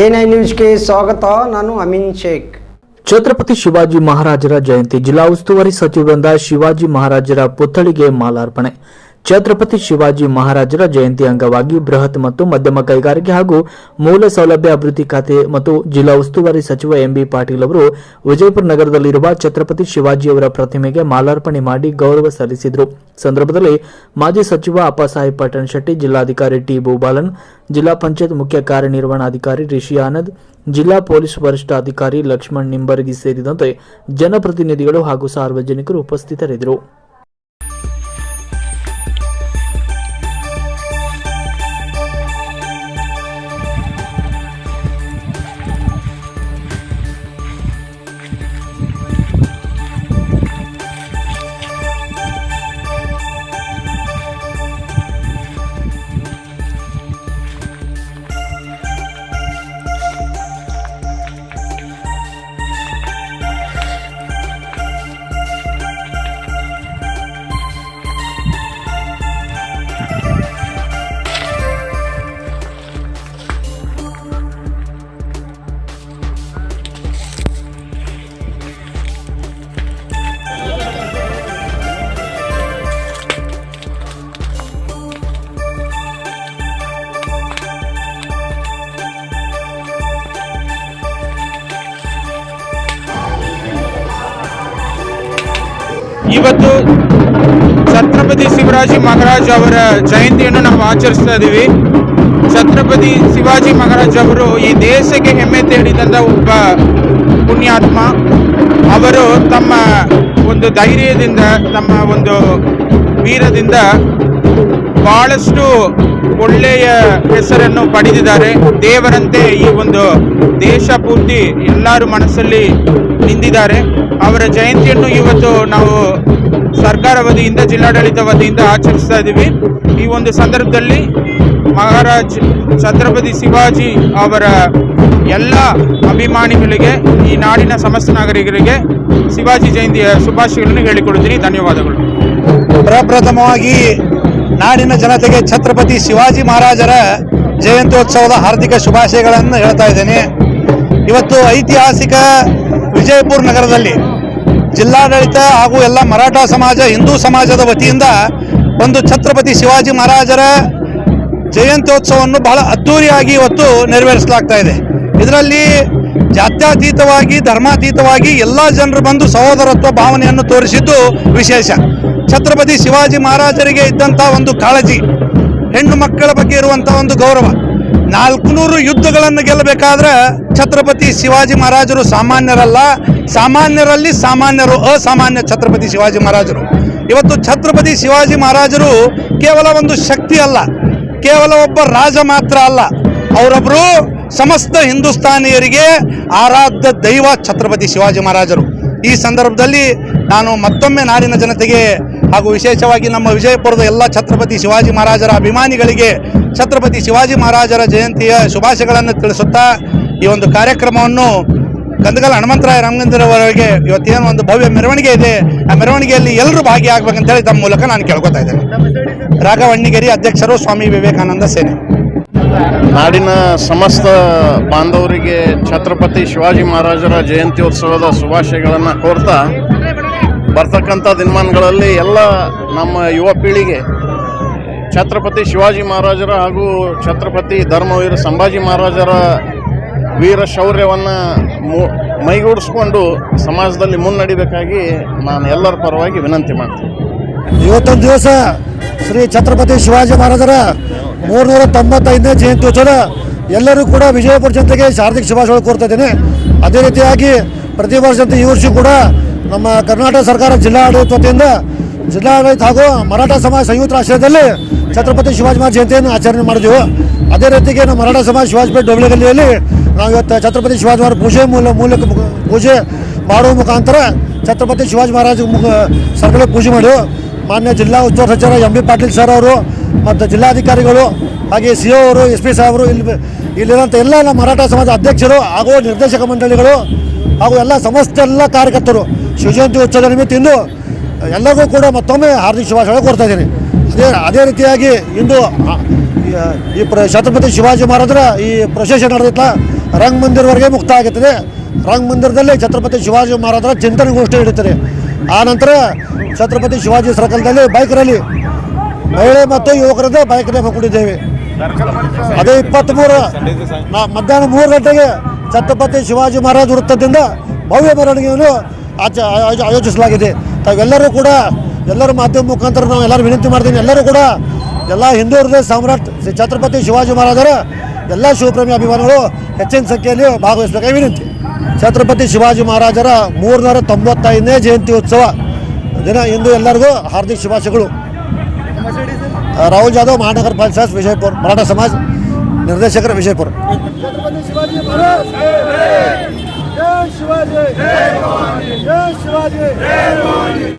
NI ನ್ಯೂಸ್ಗೆ ಸ್ವಾಗತ, ನಾನು ಅಮೀನ್ ಶೇಖ್. ಛತ್ರಪತಿ ಶಿವಾಜಿ ಮಹಾರಾಜರ ಜಯಂತಿ, ಜಿಲ್ಲಾ ಉಸ್ತುವಾರಿ ಸಚಿವರಿಂದ ಶಿವಾಜಿ ಮಹಾರಾಜರ ಪುತ್ಥಳಿಗೆ ಮಾಲಾರ್ಪಣೆ. ಛತ್ರಪತಿ ಶಿವಾಜಿ ಮಹಾರಾಜರ ಜಯಂತಿ ಅಂಗವಾಗಿ ಬೃಹತ್ ಮತ್ತು ಮಧ್ಯಮ ಕೈಗಾರಿಕೆ ಹಾಗೂ ಮೂಲ ಸೌಲಭ್ಯ ಅಭಿವೃದ್ಧಿ ಖಾತೆ ಮತ್ತು ಜಿಲ್ಲಾ ಉಸ್ತುವಾರಿ ಸಚಿವ ಎಂಬಿ ಪಾಟೀಲ್ ಅವರು ವಿಜಯಪುರ ನಗರದಲ್ಲಿರುವ ಛತ್ರಪತಿ ಶಿವಾಜಿಯವರ ಪ್ರತಿಮೆಗೆ ಮಾಲಾರ್ಪಣೆ ಮಾಡಿ ಗೌರವ ಸಲ್ಲಿಸಿದರು. ಸಂದರ್ಭದಲ್ಲಿ ಮಾಜಿ ಸಚಿವ ಅಪ್ಪಸಾಹೇಬ್ ಪಟ್ಟಣ ಶೆಟ್ಟಿ, ಜಿಲ್ಲಾಧಿಕಾರಿ ಟಿ ಭೂಬಾಲನ್ ಜಿಲ್ಲಾ ಪಂಚಾಯತ್ ಮುಖ್ಯ ಕಾರ್ಯನಿರ್ವಹಣಾಧಿಕಾರಿ ರಿಷಿ ಆನಂದ್, ಜಿಲ್ಲಾ ಪೊಲೀಸ್ ವರಿಷ್ಠಾಧಿಕಾರಿ ಲಕ್ಷ್ಮಣ್ ನಿಂಬರ್ಗಿ ಸೇರಿದಂತೆ ಜನಪ್ರತಿನಿಧಿಗಳು ಹಾಗೂ ಸಾರ್ವಜನಿಕರು ಉಪಸ್ಥಿತರಿದ್ದರು. ಇವತ್ತು ಛತ್ರಪತಿ ಶಿವರಾಜಿ ಮಹಾರಾಜ್ ಅವರ ಜಯಂತಿಯನ್ನು ನಾವು ಆಚರಿಸ್ತಾ ಇದ್ದೀವಿ. ಛತ್ರಪತಿ ಶಿವಾಜಿ ಮಹಾರಾಜ್ ಅವರು ಈ ದೇಶಕ್ಕೆ ಹೆಮ್ಮೆ ತೇಡಿದಂಥ ಒಬ್ಬ ಪುಣ್ಯಾತ್ಮ. ಅವರು ತಮ್ಮ ಒಂದು ಧೈರ್ಯದಿಂದ, ತಮ್ಮ ಒಂದು ವೀರದಿಂದ ಬಹಳಷ್ಟು ಒಳ್ಳೆಯ ಹೆಸರನ್ನು ಪಡೆದಿದ್ದಾರೆ. ದೇವರಂತೆ ಈ ಒಂದು ದೇಶ ಪೂರ್ತಿ ಎಲ್ಲರೂ ಮನಸ್ಸಲ್ಲಿ ನಿಂತಿದ್ದಾರೆ. ಅವರ ಜಯಂತಿಯನ್ನು ಇವತ್ತು ನಾವು ಸರ್ಕಾರ ವತಿಯಿಂದ, ಜಿಲ್ಲಾಡಳಿತ ವತಿಯಿಂದ ಆಚರಿಸ್ತಾ ಇದ್ದೀವಿ. ಈ ಒಂದು ಸಂದರ್ಭದಲ್ಲಿ ಮಹಾರಾಜ್ ಛತ್ರಪತಿ ಶಿವಾಜಿ ಅವರ ಎಲ್ಲ ಅಭಿಮಾನಿಗಳಿಗೆ, ಈ ನಾಡಿನ ಸಮಸ್ತ ನಾಗರಿಕರಿಗೆ ಶಿವಾಜಿ ಜಯಂತಿಯ ಶುಭಾಶಯಗಳನ್ನು ಹೇಳಿಕೊಡುತ್ತೀನಿ. ಧನ್ಯವಾದಗಳು. ಪ್ರಪ್ರಥಮವಾಗಿ ನಾಡಿನ ಜನತೆಗೆ ಛತ್ರಪತಿ ಶಿವಾಜಿ ಮಹಾರಾಜರ ಜಯಂತ್ಯೋತ್ಸವದ ಹಾರ್ದಿಕ ಶುಭಾಶಯಗಳನ್ನು ಹೇಳ್ತಾ ಇದ್ದೇನೆ. ಇವತ್ತು ಐತಿಹಾಸಿಕ ವಿಜಯಪುರ ನಗರದಲ್ಲಿ ಜಿಲ್ಲಾಡಳಿತ ಹಾಗೂ ಎಲ್ಲ ಮರಾಠ ಸಮಾಜ, ಹಿಂದೂ ಸಮಾಜದ ವತಿಯಿಂದ ಒಂದು ಛತ್ರಪತಿ ಶಿವಾಜಿ ಮಹಾರಾಜರ ಜಯಂತ್ಯೋತ್ಸವವನ್ನು ಬಹಳ ಅದ್ಧೂರಿಯಾಗಿ ಇವತ್ತು ನೆರವೇರಿಸಲಾಗ್ತಾ ಇದೆ. ಇದರಲ್ಲಿ ಜಾತ್ಯತೀತವಾಗಿ, ಧರ್ಮಾತೀತವಾಗಿ ಎಲ್ಲ ಜನರು ಬಂದು ಸಹೋದರತ್ವ ಭಾವನೆಯನ್ನು ತೋರಿಸಿದ್ದು ವಿಶೇಷ. ಛತ್ರಪತಿ ಶಿವಾಜಿ ಮಹಾರಾಜರಿಗೆ ಇದ್ದಂಥ ಒಂದು ಕಾಳಜಿ, ಹೆಣ್ಣು ಮಕ್ಕಳ ಬಗ್ಗೆ ಇರುವಂಥ ಒಂದು ಗೌರವ. ನಾಲ್ಕುನೂರು ಯುದ್ಧಗಳನ್ನು ಗೆಲ್ಲಬೇಕಾದ್ರೆ ಛತ್ರಪತಿ ಶಿವಾಜಿ ಮಹಾರಾಜರು ಸಾಮಾನ್ಯರಲ್ಲ, ಸಾಮಾನ್ಯರಲ್ಲಿ ಸಾಮಾನ್ಯರು, ಅಸಾಮಾನ್ಯ ಛತ್ರಪತಿ ಶಿವಾಜಿ ಮಹಾರಾಜರು. ಇವತ್ತು ಛತ್ರಪತಿ ಶಿವಾಜಿ ಮಹಾರಾಜರು ಕೇವಲ ಒಂದು ಶಕ್ತಿ ಅಲ್ಲ, ಕೇವಲ ಒಬ್ಬ ರಾಜ ಮಾತ್ರ ಅಲ್ಲ ಅವರೊಬ್ಬರು ಸಮಸ್ತ ಹಿಂದೂಸ್ತಾನಿಯರಿಗೆ ಆರಾಧ್ಯ ದೈವ ಛತ್ರಪತಿ ಶಿವಾಜಿ ಮಹಾರಾಜರು. ಈ ಸಂದರ್ಭದಲ್ಲಿ ನಾನು ಮತ್ತೊಮ್ಮೆ ನಾಡಿನ ಜನತೆಗೆ ಹಾಗೂ ವಿಶೇಷವಾಗಿ ನಮ್ಮ ವಿಜಯಪುರದ ಎಲ್ಲ ಛತ್ರಪತಿ ಶಿವಾಜಿ ಮಹಾರಾಜರ ಅಭಿಮಾನಿಗಳಿಗೆ ಛತ್ರಪತಿ ಶಿವಾಜಿ ಮಹಾರಾಜರ ಜಯಂತಿಯ ಶುಭಾಶಯಗಳನ್ನು ತಿಳಿಸುತ್ತಾ ಈ ಒಂದು ಕಾರ್ಯಕ್ರಮವನ್ನು ಗಂದಗಲ್ ಹನುಮಂತರಾಯ ರಾಮಗಂಧರವರಿಗೆ ಇವತ್ತೇನು ಒಂದು ಭವ್ಯ ಮೆರವಣಿಗೆ ಇದೆ. ಆ ಮೆರವಣಿಗೆಯಲ್ಲಿ ಎಲ್ಲರೂ ಭಾಗಿಯಾಗಬೇಕಂತೇಳಿ ತಮ್ಮ ಮೂಲಕ ನಾನು ಕೇಳ್ಕೊತಾ ಇದ್ದೇನೆ. ರಾಘವಣ್ಣಿಗೇರಿ ಅಧ್ಯಕ್ಷರು ಸ್ವಾಮಿ ವಿವೇಕಾನಂದ ಸೇನೆ. ನಾಡಿನ ಸಮಸ್ತ ಬಾಂಧವರಿಗೆ ಛತ್ರಪತಿ ಶಿವಾಜಿ ಮಹಾರಾಜರ ಜಯಂತ್ಯೋತ್ಸವದ ಶುಭಾಶಯಗಳನ್ನು ಕೋರ್ತಾ ಬರ್ತಕ್ಕಂಥ ದಿನಮಾನಗಳಲ್ಲಿ ಎಲ್ಲ ನಮ್ಮ ಯುವ ಪೀಳಿಗೆ ಛತ್ರಪತಿ ಶಿವಾಜಿ ಮಹಾರಾಜರ ಹಾಗೂ ಛತ್ರಪತಿ ಧರ್ಮವೀರ ಸಂಭಾಜಿ ಮಹಾರಾಜರ ವೀರ ಶೌರ್ಯವನ್ನು ಮೈಗೂಡಿಸ್ಕೊಂಡು ಸಮಾಜದಲ್ಲಿ ಮುನ್ನಡಿಬೇಕಾಗಿ ನಾನು ಎಲ್ಲರ ಪರವಾಗಿ ವಿನಂತಿ ಮಾಡ್ತೀನಿ. ಇವತ್ತೊಂದು ದಿವಸ ಶ್ರೀ ಛತ್ರಪತಿ ಶಿವಾಜಿ ಮಹಾರಾಜರ ಮೂರ್ನೂರ ತೊಂಬತ್ತೈದನೇ ಜಯಂತ್ಯೋತ್ಸವ ಎಲ್ಲರೂ ಕೂಡ ವಿಜಯಪುರ ಜನತೆಗೆ ಹಾರ್ದಿಕ ಶುಭಾಶಯ ಕೋರ್ತಾ ಅದೇ ರೀತಿಯಾಗಿ ಪ್ರತಿ ವರ್ಷದಂತೆ ಈ ವರ್ಷ ಕೂಡ ನಮ್ಮ ಕರ್ನಾಟಕ ಸರ್ಕಾರ ಜಿಲ್ಲಾಡಳಿತ ವತಿಯಿಂದ ಜಿಲ್ಲಾಡಳಿತ ಹಾಗೂ ಮರಾಠ ಸಮಾಜ ಸಂಯುಕ್ತ ಆಶ್ರಯದಲ್ಲಿ ಛತ್ರಪತಿ ಶಿವಾಜಿ ಮಹಾರಾಜ ಜಯಂತಿಯನ್ನು ಆಚರಣೆ ಮಾಡಿದೆವು. ಅದೇ ರೀತಿಗೆ ನಮ್ಮ ಮರಾಠ ಸಮಾಜ ಶಿವಾಜಿಪೇಟೆ ಡೊಬ್ಳಿಗಲ್ಲಿಯಲ್ಲಿ ನಾವು ಇವತ್ತು ಛತ್ರಪತಿ ಶಿವಾಜಿ ಮಹಾರಾಜ ಪೂಜೆ ಮೂಲ ಮೂಲಕ ಪೂಜೆ ಮಾಡುವ ಮುಖಾಂತರ ಛತ್ರಪತಿ ಶಿವಾಜಿ ಮಹಾರಾಜ ಮುಖ ಪೂಜೆ ಮಾಡಿ ಮಾನ್ಯ ಜಿಲ್ಲಾ ಉಸ್ತುವಾರಿ ಸಚಿವ ಎಂ ಬಿ ಪಾಟೀಲ್ ಸರ್ ಅವರು ಮತ್ತು ಜಿಲ್ಲಾಧಿಕಾರಿಗಳು ಹಾಗೆ ಸಿ ಒ ಅವರು, ಎಸ್ ಪಿ ಸಾಹೇಬರು, ಇಲ್ಲಿ ಇಲ್ಲಿರೋಂಥ ಎಲ್ಲ ನಮ್ಮ ಮರಾಠ ಸಮಾಜ ಅಧ್ಯಕ್ಷರು ಹಾಗೂ ನಿರ್ದೇಶಕ ಮಂಡಳಿಗಳು ಹಾಗೂ ಎಲ್ಲ ಸಮಸ್ತ ಎಲ್ಲ ಕಾರ್ಯಕರ್ತರು, ಶಿವಜಯಂತಿ ಉತ್ಸವದ ನಿಮಿತ್ತ ಇಂದು ಎಲ್ಲರಿಗೂ ಕೂಡ ಮತ್ತೊಮ್ಮೆ ಹಾರ್ದಿಕ ಶುಭಾಶಯ ಕೋರ್ತಾ ಇದ್ದೀನಿ. ಅದೇ ಅದೇ ರೀತಿಯಾಗಿ ಇಂದು ಈ- ಪ್ರ, ಛತ್ರಪತಿ ಶಿವಾಜಿ ಮಹಾರಾಜರ ಈ ಪ್ರೊಸೆಷನ್ ನಡೆದಿತ್ತ ರಂಗ ಮಂದಿರವರೆಗೆ ಮುಕ್ತ ಆಗುತ್ತದೆ ರಂಗ ಮಂದಿರದಲ್ಲಿ ಛತ್ರಪತಿ ಶಿವಾಜಿ ಮಹಾರಾಜರ ಚಿಂತನೆಗೋಷ್ಠಿ ಆ ನಂತರ ಛತ್ರಪತಿ ಶಿವಾಜಿ ಸರ್ಕಲ್ದಲ್ಲಿ ಬೈಕ್ ರ್ಯಾಲಿ ಮಹಿಳೆ ಮತ್ತು ಯುವಕರಿಂದ ಬೈಕ್ ರ್ಯಾಲಿ ಕೊಟ್ಟಿದ್ದೇವೆ ಅದೇ ಇಪ್ಪತ್ತ್ಮೂರು ನಾ ಮಧ್ಯಾಹ್ನ ಮೂರು ಗಂಟೆಗೆ ಛತ್ರಪತಿ ಶಿವಾಜಿ ಮಹಾರಾಜ್ ವೃತ್ತದಿಂದ ಭವ್ಯ ಮೆರವಣಿಗೆಯನ್ನು ಆಚ ಆಯೋ- ಆಯೋಜಿಸಲಾಗಿದೆ. ತಾವೆಲ್ಲರೂ ಕೂಡ ಎಲ್ಲರ ಮಾಧ್ಯಮ ಮುಖಾಂತರ ನಾವು ಎಲ್ಲರೂ ವಿನಂತಿ ಮಾಡ್ತೀನಿ. ಎಲ್ಲರೂ ಕೂಡ ಎಲ್ಲ ಹಿಂದೂ ಹೃದಯ ಸಾಮ್ರಾಟ್ ಛತ್ರಪತಿ ಶಿವಾಜಿ ಮಹಾರಾಜರ ಎಲ್ಲ ಶಿವಪ್ರೇಮಿ ಅಭಿಮಾನಿಗಳು ಹೆಚ್ಚಿನ ಸಂಖ್ಯೆಯಲ್ಲಿ ಭಾಗವಹಿಸಬೇಕಾಗಿ ವಿನಂತಿ. ಛತ್ರಪತಿ ಶಿವಾಜಿ ಮಹಾರಾಜರ ಮೂರ್ನೂರ ತೊಂಬತ್ತೈದನೇ ಜಯಂತಿ ಉತ್ಸವ ದಿನ ಇಂದು ಎಲ್ಲರಿಗೂ ಹಾರ್ದಿಕ ಶುಭಾಶಯಗಳು. ರಾಹುಲ್ ಜಾಧವ್ ಮಹಾನಗರ ಪಂಚಾಯತ್ ವಿಜಯಪುರ ಮರಾಠ ಸಮಾಜ ನಿರ್ದೇಶಕರ ವಿಜಯಪುರ